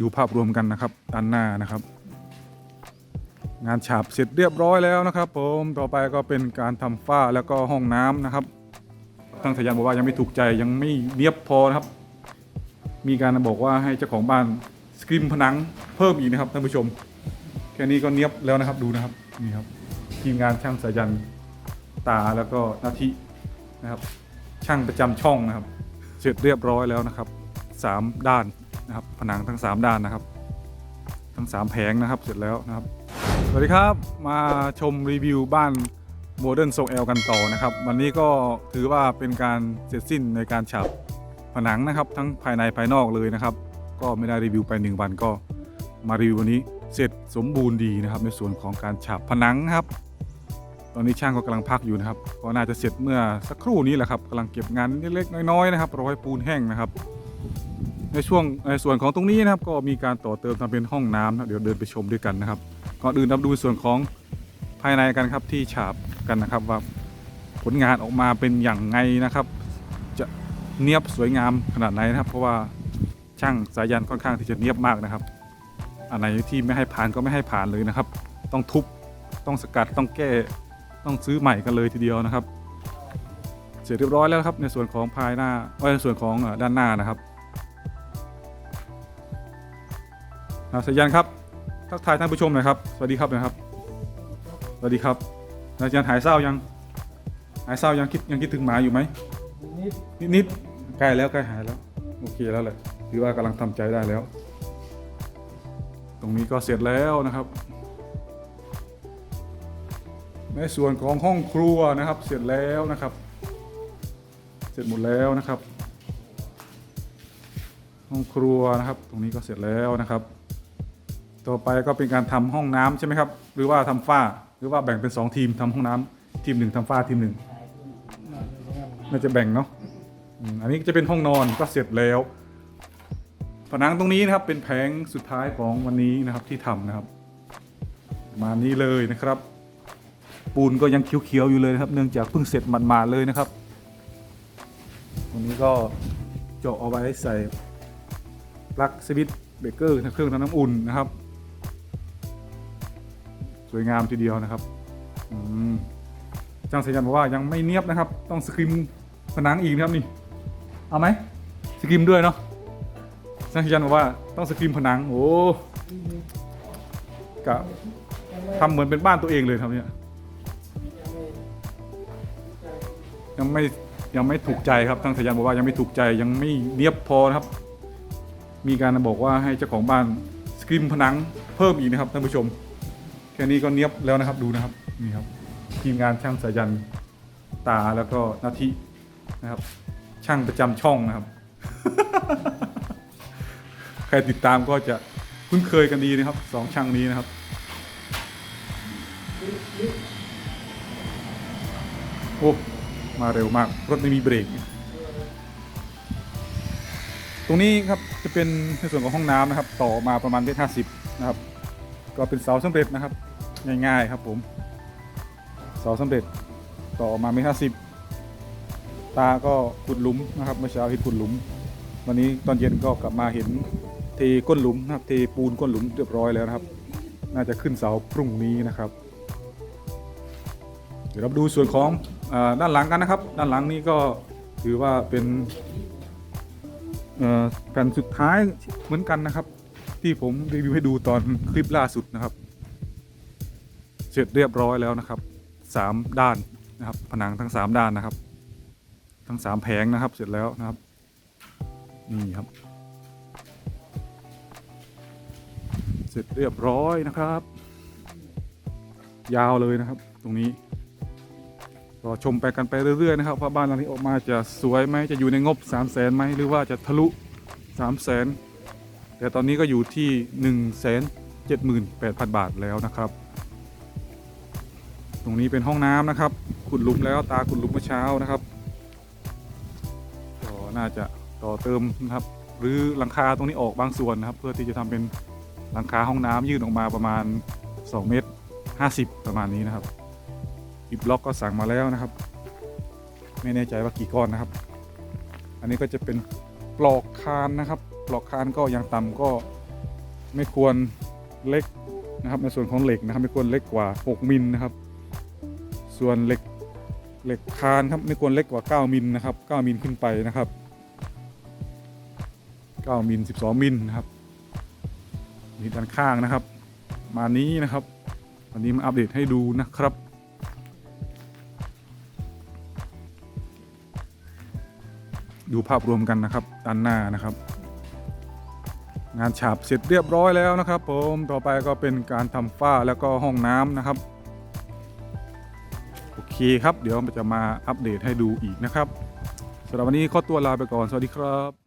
ดูภาพรวมกันนะครับด้านหน้านะครับ งานฉาบเสร็จเรียบร้อยแล้วนะครับ ผมต่อไปก็เป็นการทำฝ้าแล้วก็ห้องน้ำนะครับทางสายันบอกว่ายังไม่ถูกใจยังไม่เนียบพอนะครับ มีการบอกว่าให้เจ้าของบ้านสกรีมผนังเพิ่มอีกนะครับท่านผู้ชมแค่นี้ก็เนียบแล้วนะครับดูนะครับนี่ครับทีมงานช่างสายันตาแล้วก็นาทินะครับ ช่างประจำช่องนะครับ เสร็จเรียบร้อยแล้วนะครับสามด้าน นะครับ ผนังทั้งสามด้านนะครับ ทั้งสามแผงนะครับเสร็จแล้วนะครับ สวัสดีครับมาชมรีวิวบ้านโมเดิร์นทรงแอลกันต่อนะครับ วันนี้ก็ถือว่าเป็นการเสร็จสิ้นในการฉาบผนังนะครับทั้งภายในภายนอกเลยนะครับ ก็ไม่ได้รีวิวไปหนึ่งวันก็มารีวิววันนี้เสร็จสมบูรณ์ดีนะครับ ในส่วนของการฉาบผนังนะครับ ตอนนี้ช่างก็กำลังพักอยู่นะครับ ก็น่าจะเสร็จเมื่อสักครู่นี้แหละครับกำลังเก็บงานเล็กๆน้อยๆนะครับรอให้ปูนแห้งนะครับ ในช่วงในส่วนของตรงนี้นะครับก็มีการต่อเติมทำเป็นห้องน้ำนะเดี๋ยวเดินไปชมด้วยกันนะครับก่อนอื่นเราดูส่วนของภายในกันครับที่ฉาบกันนะครับว่าผลงานออกมาเป็นอย่างไงนะครับ จะเนียบสวยงามขนาดไหนนะครับ เพราะว่าช่างสายันค่อนข้างที่จะเนียบมากนะครับ อันไหนที่ไม่ให้ผ่านก็ไม่ให้ผ่านเลยนะครับ ต้องทุบต้องสกัดต้องแก้ต้องซื้อใหม่กันเลยทีเดียวนะครับ เสร็จเรียบร้อยแล้วครับในส่วนของภายหน้าในส่วนของด้านหน้านะครับ อ่าสายันครับทักทายท่านผู้ชมหน่อยครับสวัสดีครับนะครับสวัสดีครับอาจารย์หายเศร้ายังหายเศร้ายังคิดยังคิดถึงหมาอยู่ไหมนิดนิดนิดใกล้แล้วใกล้หายแล้วโอเคแล้วแหละถือว่ากำลังทำใจได้แล้ว ตรงนี้ก็เสร็จแล้วนะครับ ในส่วนของห้องครัวนะครับ เสร็จแล้วนะครับ เสร็จหมดแล้วนะครับ ห้องครัวนะครับ ตรงนี้ก็เสร็จแล้วนะครับ ต่อไปก็เป็นการทำห้องน้ำใช่ไหมครับ หรือว่าทำฝ้า หรือว่าแบ่งเป็นสองทีมทำห้องน้ำทีมหนึ่งทำฝ้าทีมหนึ่งน่าจะแบ่งเนาะอันนี้จะเป็นห้องนอนก็เสร็จแล้ว ผนังตรงนี้นะครับเป็นแผงสุดท้ายของวันนี้นะครับที่ทำนะครับมานี้เลยนะครับ ปูนก็ยังเขียวๆอยู่เลยนะครับ เนื่องจากเพิ่งเสร็จหมาดๆเลยนะครับตรงนี้ก็เจาะเอาไว้ใส่ปลั๊กสวิตช์เบรกเกอร์เครื่องทำน้ำอุ่นนะครับ วยงามทีเดียวนะครับท่างสัญญาบอกว่ายังไม่เนียบนะครับ ต้องสกรีมผนังอีกนะครับนี่ เอาไหมสกรีมด้วยเนาะช่างสัญญาบอกว่าต้องสกรีมผนัง โอ้กะทำเหมือนเป็นบ้านตัวเองเลยครับเนี่ยยังไม่ยังไม่ถูกใจครับทางสยาบอกว่ายังไม่ถูกใจยังไม่เนียบพอนะครับ มีการบอกว่าให้เจ้าของบ้านสกรีมผนังเพิ่มอีกนะครับท่านผู้ชม แค่นี้ก็เนียบแล้วนะครับดูนะครับนี่ครับทีมงานช่างสายันตาแล้วก็นาทินะครับ ช่างประจำช่องนะครับ ใครติดตามก็จะคุ้นเคยกันดีนะครับสองช่างนี้นะครับโอ้มาเร็วมาก รถไม่มีเบรก ตรงนี้ครับจะเป็นในส่วนของห้องน้ำนะครับ ต่อมาประมาณเมตรห้าสิบนะครับ ก็เป็นเสาสำเร็จนะครับ ง่าย ๆ ครับผมเสาสำเร็จต่อมาเมตรห้าสิบตาก็ขุดหลุมนะครับเมื่อเช้าเห็นขุดหลุม วันนี้ตอนเย็นก็กลับมาเห็นเทก้นหลุมนะครับเทปูนก้นหลุมเรียบร้อยแล้วนะครับ น่าจะขึ้นเสาพรุ่งนี้นะครับ เดี๋ยวเราดูส่วนของอด้านหลังกันนะครับ ด้านหลังนี้ก็ถือว่าเป็นแผ่นสุดท้ายเหมือนกันนะครับ ที่ผมรีวิวให้ดูตอนคลิปล่าสุดนะครับ เสร็จเรียบร้อยแล้วนะครับสามด้านนะครับ ผนังทั้งสามด้านนะครับ ทั้งสามแผงนะครับ เสร็จแล้วนะครับนี่ครับ เสร็จเรียบร้อยนะครับ ยาวเลยนะครับ ตรงนี้รอชมไปกันไปเรื่อยๆนะครับว่าบ้านหลังนี้ออกมาจะสวยไหมจะอยู่ในงบ 3 0 0แสนไหมหรือว่าจะทะลุ3 0 0แสนแต่ตอนนี้ก็อยู่ที่1นึ่งแสนเจ็ดหมื่นแปดพันบาทแล้วนะครับ ตรงนี้เป็นห้องน้ำนะครับ ขุดลุมแล้วตาขุดลุมเมื่อเช้านะครับก็น่าจะต่อเติมนะครับหรือหลังคาตรงนี้ออกบางส่วนนะครับ เพื่อที่จะทำเป็นหลังคาห้องน้ำยื่นออกมาประมาณ 2 เมตร 50 ประมาณนี้นะครับอิบล็อกก็สั่งมาแล้วนะครับ ไม่แน่ใจว่ากี่ก้อนนะครับ อันนี้ก็จะเป็นปลอกคานนะครับ ปลอกคานก็อย่างต่ำก็ไม่ควรเล็กนะครับในส่วนของเหล็กนะครับไม่ควรเล็กกว่า 6 มิลนะครับ ส่วนเหล็กเหล็กคานครับไม่ควรเล็กกว่า 9มิลนะครับ 9มิลขึ้นไปนะครับ 9มิล12มิลนะครับนี่ด้านข้างนะครับ มานี้นะครับ วันนี้มาอัปเดตให้ดูนะครับดูภาพรวมกันนะครับด้านหน้านะครับ งานฉาบเสร็จเรียบร้อยแล้วนะครับ ผมต่อไปก็เป็นการทำฝ้าแล้วก็ห้องน้ำนะครับ เคครับ เดี๋ยวจะมาอัปเดตให้ดูอีกนะครับสำหรับวันนี้ขอตัวลาไปก่อน สวัสดีครับ